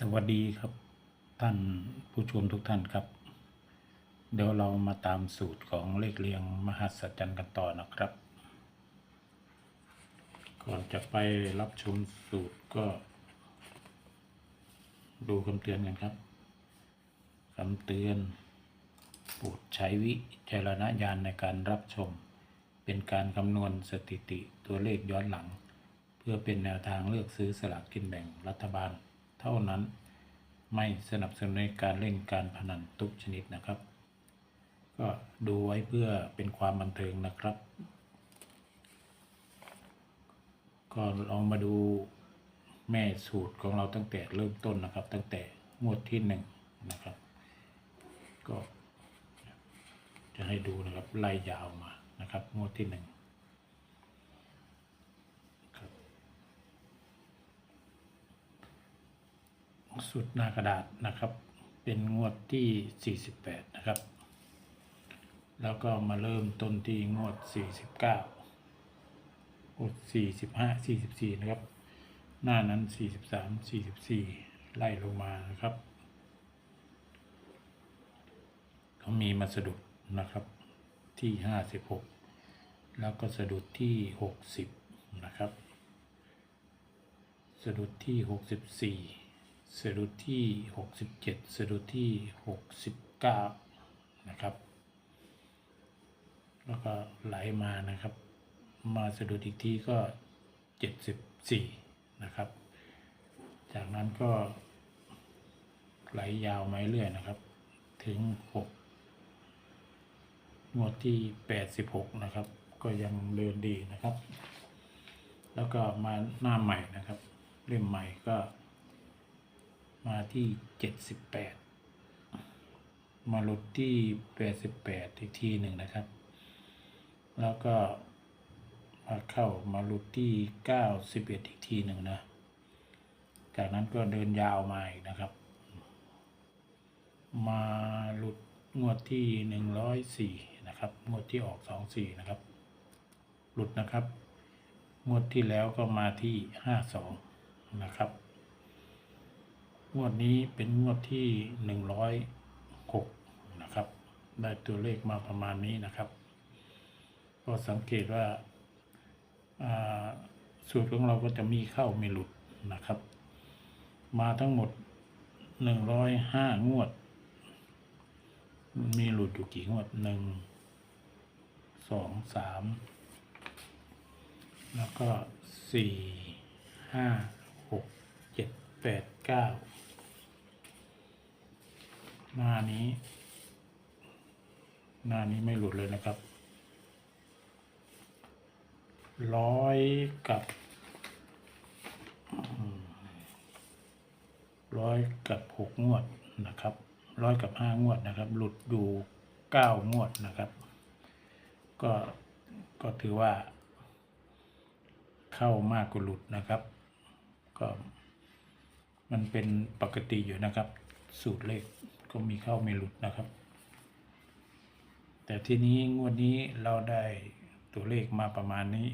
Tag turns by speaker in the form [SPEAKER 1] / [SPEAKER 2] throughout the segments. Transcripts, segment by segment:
[SPEAKER 1] สวัสดีครับท่านผู้ชมทุกท่านครับ เดี๋ยวเรามาตามสูตรของเลขเรียงมหัศจรรย์กันต่อนะครับ ก่อนจะไปรับชมสูตรก็ ดูคำเตือนกันครับคำเตือนโปรดใช้วิจารณญาณในการรับชม เป็นการคำนวณสถิติตัวเลขย้อนหลัง เพื่อเป็นแนวทางเลือกซื้อสลากกินแบ่งรัฐบาล เท่านั้น ไม่สนับสนุนในการเล่นการพนันทุกชนิดนะครับ ก็ดูไว้เพื่อเป็นความบันเทิงนะครับ ก็ลองมาดูแม่สูตรของเราตั้งแต่เริ่มต้นนะครับ ตั้งแต่งวดที่หนึ่งนะครับ ก็จะให้ดูนะครับไล่ยาวมานะครับงวดที่หนึ่งครับ สุดหน้ากระดาษนะครับ เป็นงวดที่ 48 นะครับ แล้วก็มาเริ่มต้นที่งวด 49งวด45 44 นะครับ หน้านั้น 43 44 ไล่ลงมานะครับเขามีมาสะดุดนะครับที่ 56 แล้วก็สะดุดที่ 60 นะครับ สะดุดที่ 64 สะดุดที่ 67สะดุดที่ 69 นะครับ แล้วก็ไหลมานะครับ มาสะดุดอีกทีก็ 74 นะครับ จากนั้นก็ไหลยาวมาเรื่อยนะครับ ถึง 6 งวดที่ 86 นะครับ ก็ยังเดินดีนะครับ แล้วก็มาหน้าใหม่นะครับ เล่มใหม่ก็ มาที่78มาหลุดที่88อีกทีหนึ่งนะครับ แล้วก็มาเข้ามาหลุดที่91อีกทีหนึ่งนะ จากนั้นก็เดินยาวมาอีกนะครับ มาหลุดงวดที่หนึ่งร้อยสี่นะครับ งวดที่ออกสองสี่นะครับ หลุดนะครับ งวดที่แล้วก็มาที่ห้าสองนะครับ งวดนี้เป็นงวดที่หนึ่งร้อยหกนะครับ ได้ตัวเลขมาประมาณนี้นะครับ ก็สังเกตว่าสูตรของเราก็จะมีเข้ามีหลุดนะครับ มาทั้งหมดหนึ่งร้อยห้างวด มีหลุดอยู่กี่งวดหนึ่งสองสามแล้วก็สี่ห้าหกเจ็ดแปดเก้า หน้านี้ หน้านี้ไม่หลุดเลยนะครับ ร้อยกับร้อยกับหกงวดนะครับร้อยกับห้างวดนะครับ หลุดอยู่เก้างวดนะครับ ก็ก็ถือว่า เข้ามากกว่าหลุดนะครับ ก็มันเป็นปกติอยู่นะครับ สูตรเลข ก็มีเข้ามีหลุดนะครับ แต่ทีนี้งวดนี้เราได้ตัวเลขมาประมาณนี้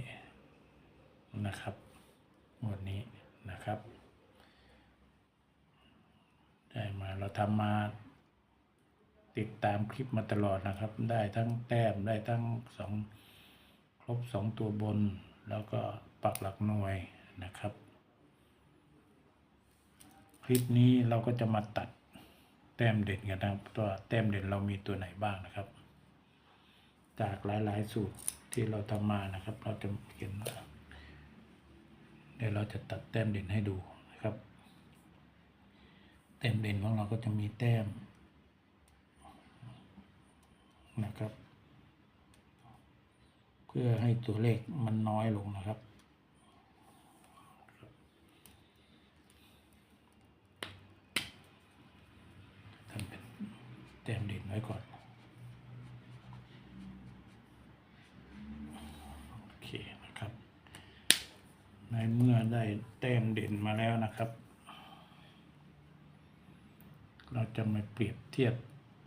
[SPEAKER 1] นะครับงวดนี้นะครับ ได้มาเราทำมาติดตามคลิปมาตลอดนะครับ ได้ทั้งแต้มได้ทั้งสองครบสองตัวบน แล้วก็ปักหลักหน่วยนะครับ คลิปนี้เราก็จะมาตัด แต้มเด่นกันนะครับตัวแต้มเด่นเรามีตัวไหนบ้างนะครับ จากหลายๆสูตรที่เราทำมานะครับ เราจะเขียนเดี๋ยวเราจะตัดแต้มเด่นให้ดูนะครับ แต้มเด่นของเราก็จะมีแต้มนะครับ เพื่อให้ตัวเลขมันน้อยลงนะครับ ทำเป็นแต้มเด่นไว้ก่อนโอเคนะครับ ในเมื่อได้แต้มเด่นมาแล้วนะครับ เราจะมาเปรียบเทียบ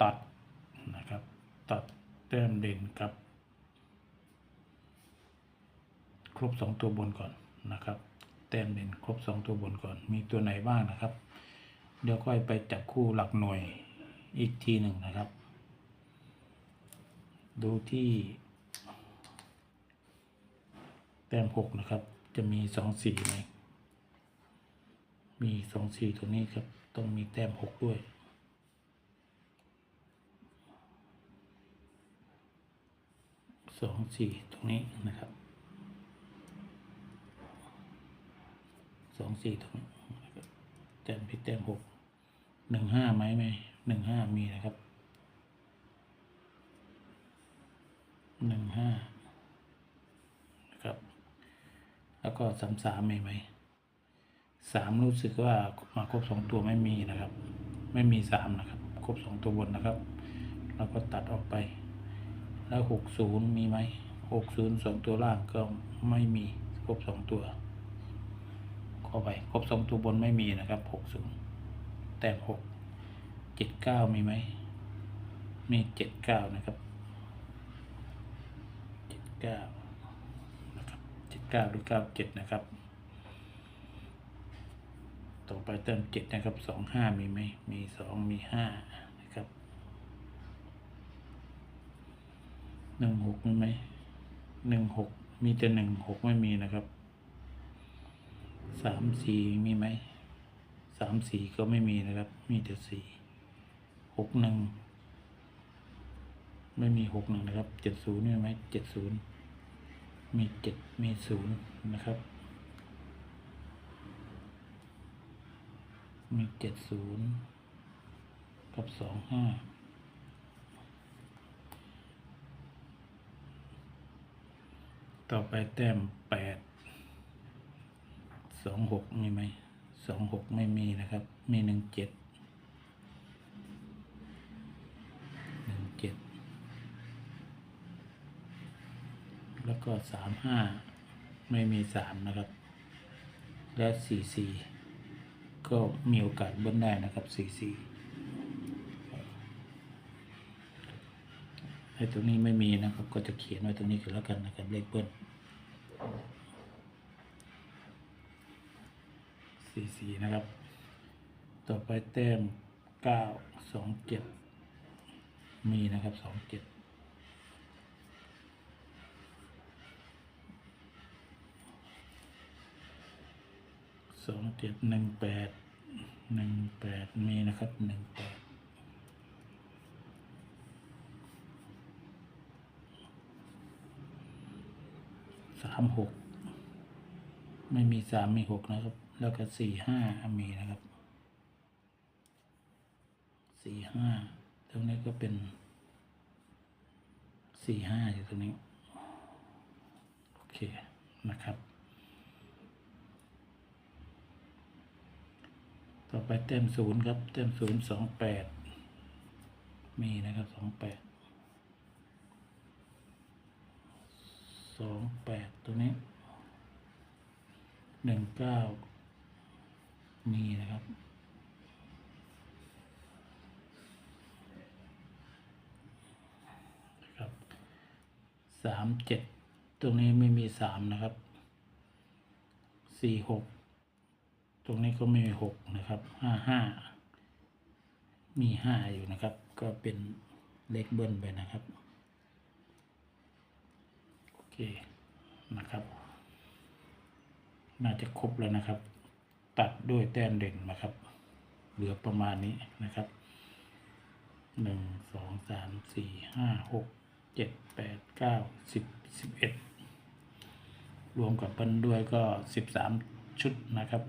[SPEAKER 1] ตัดนะครับ ตัดแต้มเด่นกับ ครบสองตัวบนก่อนนะครับแต้มเด่นครบสองตัวบนก่อน มีตัวไหนบ้างนะครับ เดี๋ยวค่อยไปจับคู่หลักหน่วย อีกทีหนึ่งนะครับ ดูที่แต้มหกนะครับ จะมีสองสี่ไหมมีสองสี่ตัวนี้ครับ ต้องมีแต้มหกด้วย สองสี่ตรงนี้นะครับ สองสี่ตรงนี้แต้มพิแต้มหกหนึ่งห้าไหมไหม หนึ่งห้ามีนะครับหนึ่งห้านะครับ แล้วก็สามสามมีไหมสามรู้สึกว่ามาครบสองตัวไม่มีนะครับ ไม่มีสามนะครับ ครบสองตัวบนนะครับ เราก็ตัดออกไป แล้วหกศูนย์มีไหมหกศูนย์สองตัวล่างก็ไม่มีครบสองตัวเข้าไปครบสองตัวบนไม่มีนะครับหกศูนย์แต้มหก เจ็ดเก้ามีไหม มีเจ็ดเก้านะครับเจ็ดเก้านะครับเจ็ดเก้าหรือเก้าเจ็ดนะครับ ต่อไปเติมเจ็ดนะครับสองห้ามีไหม มีสองมีห้านะครับหนึ่งหกมีไหมหนึ่งหกมีแต่หนึ่งหกไม่มีนะครับสามสี่มีไหมสามสี่ก็ไม่มีนะครับ มีแต่สี่ หกหนึ่งไม่มีหกหนึ่งนะครับเจ็ดศูนย์มีไหมเจ็ดศูนย์มีเจ็ดมีศูนย์นะครับ มีเจ็ดศูนย์กับสองห้าต่อไปแต้มแปดสองหกมีไหมสองหกไม่มีนะครับ มีหนึ่งเจ็ดหนึ่งเจ็ด แล้วก็สามห้าไม่มีสามนะครับ และสี่สี่ก็มีโอกาสเบิ้ลได้นะครับสี่สี่ไอ้ตรงนี้ไม่มีนะครับ ก็จะเขียนไว้ตรงนี้ก็แล้วกันนะครับเลขเบิ้ลสี่สี่นะครับ ต่อไปแต้มเก้าสองเจ็ดมีนะครับสองเจ็ด สองเจ็ดหนึ่งแปดหนึ่งแปดมีนะครับหนึ่งแปดสามหกไม่มีสามมีหกนะครับ แล้วก็สี่ห้ามีนะครับสี่ห้าตรงนี้ก็เป็นสี่ห้าอยู่ตรงนี้ โอเคนะครับ ต่อไปเต็มศูนย์ครับเต็มศูนย์สองแปดมีนะครับสองแปดสองแปดตัวนี้หนึ่งเก้ามีนะครับครับสามเจ็ดตรงนี้ไม่มีสามนะครับสี่หก ตรงนี้ก็ไม่มีหกนะครับห้าห้ามีห้าอยู่นะครับ ก็เป็นเลขเบิ้ลไปนะครับ โอเคนะครับ น่าจะครบแล้วนะครับ ตัดด้วยแต้มเด่นนะครับ เหลือประมาณนี้นะครับหนึ่งสองสามสี่ห้าหกเจ็ดแปดเก้าสิบสิบเอ็ดรวมกับเบิ้ลด้วยก็สิบสามชุดนะครับ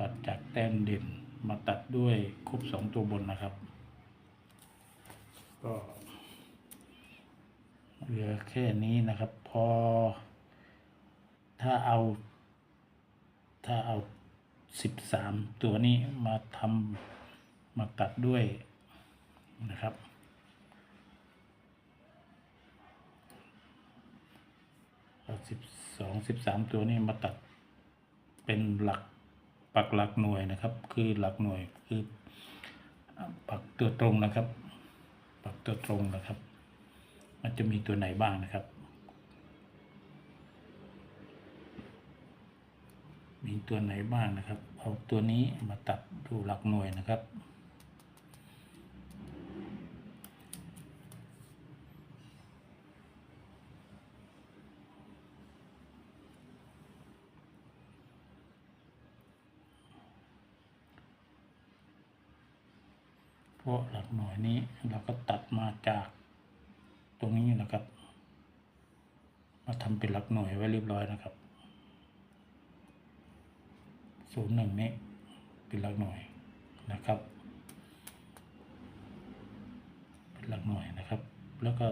[SPEAKER 1] ตัดจากแต้มเด่นมาตัดด้วยครบสองตัวบนนะครับ ก็เหลือแค่นี้นะครับ พอ ถ้าเอา ถ้าเอาสิบสามตัวนี้มาทำมาตัดด้วยนะครับ สิบสองสิบสามตัวนี้มาตัดเป็นหลัก ปักหลักหน่วยนะครับ คือหลักหน่วยคือปักตัวตรงนะครับ ปักตัวตรงนะครับ มันจะมีตัวไหนบ้างนะครับ มีมีตัวไหนบ้างนะครับ เอาตัวนี้มาตัดดูหลักหน่วยนะครับาะหลักหน่วยนี้เราก็ตัดมาจากตรงนี้นะครับ มาทำเป็นหลักหน่วยไว้เรียบร้อยนะครับศูนย์หนึ่งนี้เป็นหลักหน่วยนะครับ เป็นหลักหน่วยนะครับ แล้วก็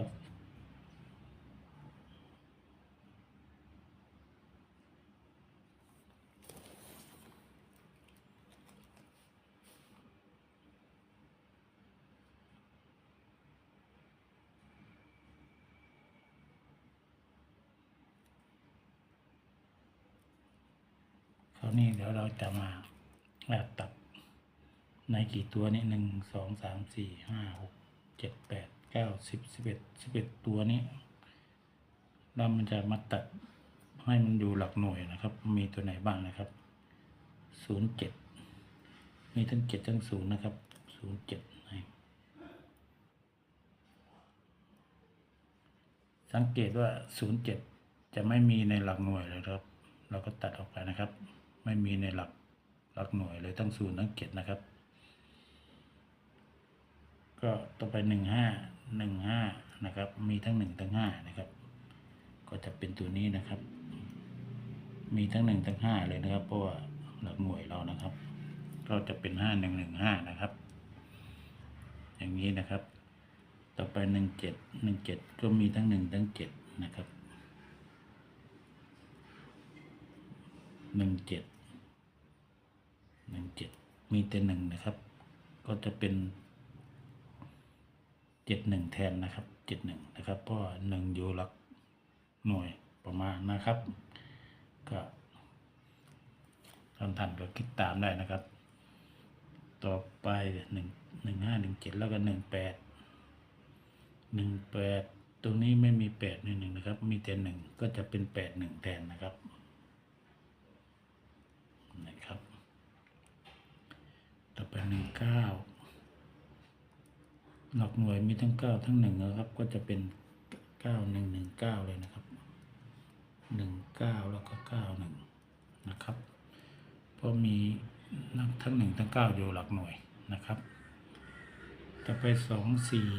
[SPEAKER 1] คราวนี้เดี๋ยวเราจะมาแบบตัดในกี่ตัวนี้หนึ่งสองสามสี่ห้าหกเจ็ดแปดเก้าสิบสิบเอ็ดสิบเอ็ดตัวนี้แล้วมันจะมาตัดให้มันอยู่หลักหน่วยนะครับ มีตัวไหนบ้างนะครับศูนย์เจ็ดมีทั้งเจ็ดทั้งศูนย์นะครับศูนย์เจ็ดสังเกตว่าศูนย์เจ็ดจะไม่มีในหลักหน่วยเลยครับ เราก็ตัดออกไปนะครับ ไม่มีในหลักหลักหน่วยเลยทั้งศูนย์ทั้งเจ็ดนะครับ ก็ต่อไปหนึ่งห้าหนึ่งห้านะครับ มีทั้งหนึ่งทั้งห้านะครับ ก็จะเป็นตัวนี้นะครับ มีทั้งหนึ่งทั้งห้าเลยนะครับ เพราะว่าหลักหน่วยเรานะครับ ก็จะเป็นห้าหนึ่งหนึ่งห้านะครับ อย่างนี้นะครับ ต่อไปหนึ่งเจ็ดหนึ่งเจ็ดก็มีทั้งหนึ่งทั้งเจ็ดนะครับหนึ่งเจ็ด เจ็ดมีแต่หนึ่งนะครับ ก็จะเป็นเจ็ดหนึ่งแทนนะครับเจ็ดหนึ่งนะครับเพราะหนึ่งอยู่หลักหน่วยประมาณนะครับ ก็ท่านท่านก็คิดตามได้นะครับ ต่อไปหนึ่งหนึ่งห้าหนึ่งเจ็ดแล้วก็หนึ่งแปดหนึ่งแปดตรงนี้ไม่มีแปดในหนึ่งนะครับ มีแต่หนึ่งก็จะเป็นแปดหนึ่งแทนนะครับนะครับ หนึ่งเก้าหลักหน่วยมีทั้งเก้าทั้งหนึ่งนะครับ ก็จะเป็นเก้าหนึ่งหนึ่งเก้าเลยนะครับหนึ่งเก้าแล้วก็เก้าหนึ่งนะครับเพราะมีทั้งหนึ่งทั้งเก้าอยู่หลักหน่วยนะครับต่อไปสองสี่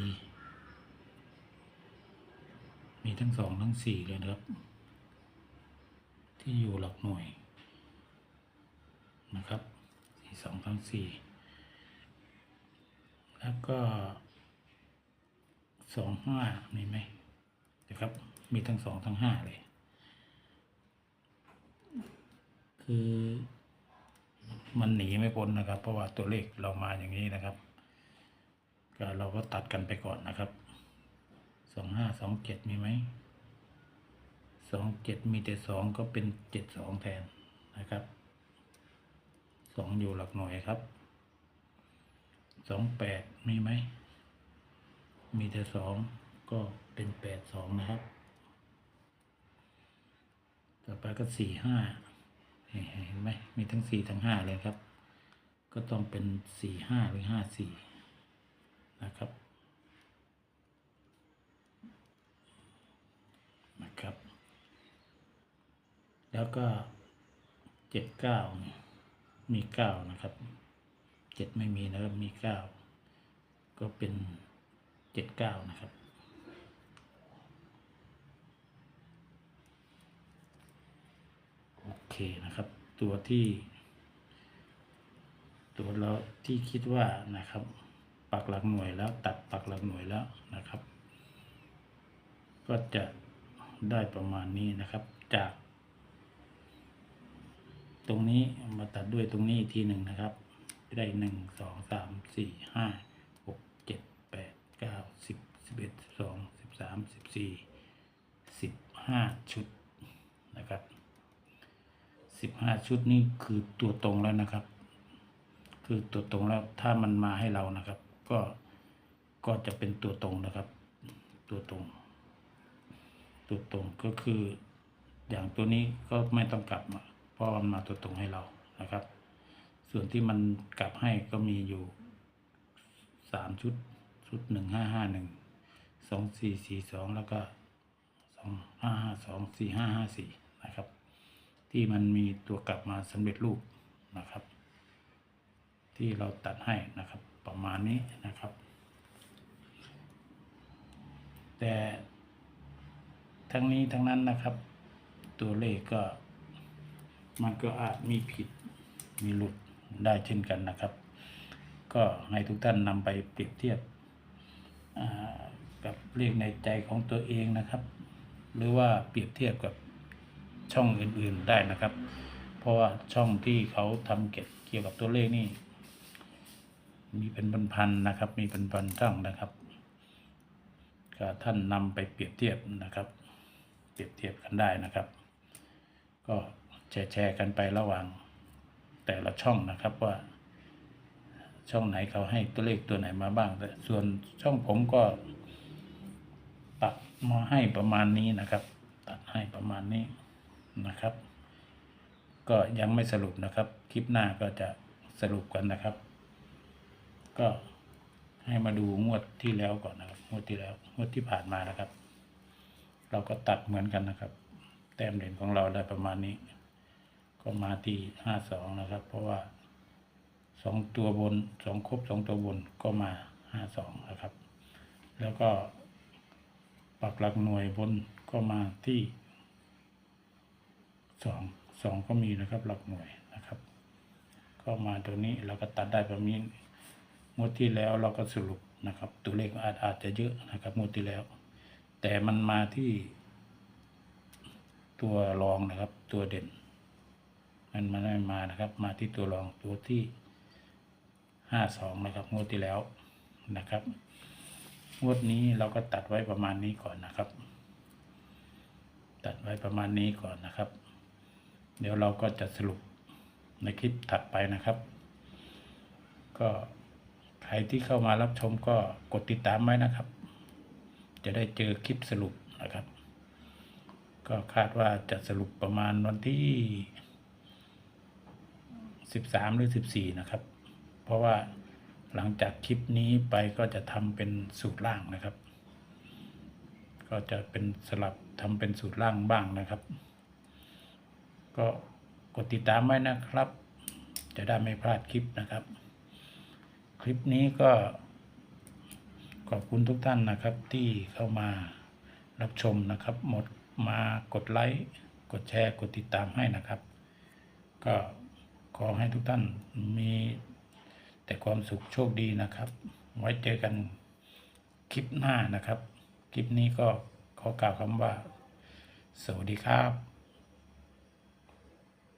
[SPEAKER 1] มีทั้งสองทั้งสี่เลยนะครับ ที่อยู่หลักหน่วยนะครับสี่สองทั้งสี่ แล้วก็สองห้ามีไหมนะครับ มีทั้งสองทั้งห้าเลย คือมันหนีไม่พ้นนะครับ เพราะว่าตัวเลขเรามาอย่างนี้นะครับก็เราก็ตัดกันไปก่อนนะครับสองห้าสองเจ็ดมีไหมสองเจ็ดมีแต่สองก็เป็นเจ็ดสองแทนนะครับสองอยู่หลักหน่วยครับ สองแปดมีไหม มีแต่สองก็เป็นแปดสองนะครับ ต่อไปก็สี่ห้าเห็นไหมมีทั้งสี่ทั้งห้าเลยครับ ก็ต้องเป็นสี่ห้าหรือห้าสี่นะครับ นะครับ แล้วก็เจ็ดเก้านี่มีเก้านะครับ เจ็ดไม่มีนะครับ มีเก้าก็เป็นเจ็ดเก้านะครับ โอเคนะครับ ตัวที่ ตัวเราที่คิดว่านะครับ ปักหลักหน่วยแล้วตัดปักหลักหน่วยแล้วนะครับ ก็จะได้ประมาณนี้นะครับ จาก ตรงนี้มาตัดด้วยตรงนี้อีกทีหนึ่งนะครับ ได้หนึ่งสองสามสี่ห้าหกเจ็ดแปดเก้าสิบสิบเอ็ดสิบสองสิบสามสิบสี่สิบห้าชุดนะครับสิบห้าชุดนี้คือตัวตรงแล้วนะครับ คือตัวตรงแล้วถ้ามันมาให้เรานะครับ ก็ก็จะเป็นตัวตรงนะครับ ตัวตรง ตัวตรงก็คืออย่างตัวนี้ก็ไม่ต้องกลับมาเพราะมันมาตัวตรงให้เรานะครับ ส่วนที่มันกลับให้ก็มีอยู่สามชุด ชุดหนึ่งห้าห้าหนึ่งสองสี่สี่สองแล้วก็สองห้าห้าสองสี่ห้าห้าสี่นะครับ ที่มันมีตัวกลับมาสำเร็จรูปนะครับ ที่เราตัดให้นะครับประมาณนี้นะครับ แต่ทั้งนี้ทั้งนั้นนะครับ ตัวเลขก็มันก็อาจมีผิดมีหลุด ได้เช่นกันนะครับ ก็ให้ทุกท่านนำไปเปรียบเทียบกับเลขในใจของตัวเองนะครับ หรือว่าเปรียบเทียบกับช่องอื่นๆได้นะครับ เพราะว่าช่องที่เขาทำเกี่ยวเกี่ยวกับตัวเลขนี่มีเป็นพันๆนะครับ มีเป็นพันช่องนะครับก็ท่านนำไปเปรียบเทียบนะครับ เปรียบเทียบกันได้นะครับ ก็แชร์แชร์กันไประหว่าง แต่ละช่องนะครับว่า ช่องไหนเขาให้ตัวเลขตัวไหนมาบ้างแต่ส่วนช่องผมก็ตัดมาให้ประมาณนี้นะครับ ตัดให้ประมาณนี้นะครับ ก็ยังไม่สรุปนะครับ คลิปหน้าก็จะสรุปกันนะครับ ก็ให้มาดูงวดที่แล้วก่อนนะครับ งวดที่แล้ว งวดที่ผ่านมานะครับ เราก็ตัดเหมือนกันนะครับ แต้มเด่นของเราได้ประมาณนี้ ก็มาที่ห้าสองนะครับ เพราะว่าสองตัวบนสองครบสองตัวบนก็มาห้าสองนะครับ แล้วก็ปักหลักหน่วยบนก็มาที่สองสองก็มีนะครับ หลักหน่วยนะครับ ก็มาตัวนี้เราก็ตัดได้ประมาณงวดที่แล้วเราก็สรุปนะครับ ตัวเลขอาจอาจจะเยอะนะครับงวดที่แล้ว แต่มันมาที่ตัวรองนะครับ ตัวเด่น มันมันไม่มานะครับ มาที่ตัวรองตัวที่ห้าสองนะครับงวดที่แล้วนะครับงวดนี้เราก็ตัดไว้ประมาณนี้ก่อนนะครับ ตัดไว้ประมาณนี้ก่อนนะครับ เดี๋ยวเราก็จะสรุปในคลิปถัดไปนะครับ ก็ใครที่เข้ามารับชมก็กดติดตามไว้นะครับ จะได้เจอคลิปสรุปนะครับ ก็คาดว่าจะสรุปประมาณวันที่ สิบสามหรือสิบสี่นะครับ เพราะว่าหลังจากคลิปนี้ไปก็จะทำเป็นสูตรล่างนะครับ ก็จะเป็นสลับทำเป็นสูตรล่างบ้างนะครับ ก็กดติดตามไว้นะครับ จะได้ไม่พลาดคลิปนะครับ คลิปนี้ก็ขอบคุณทุกท่านนะครับที่เข้ามารับชมนะครับ หมดมากดไลค์ กดแชร์ กดติดตามให้นะครับ ก็ ขอให้ทุกท่านมีแต่ความสุขโชคดีนะครับ ไว้เจอกันคลิปหน้านะครับ คลิปนี้ก็ขอกล่าวคำว่า สวัสดีครับ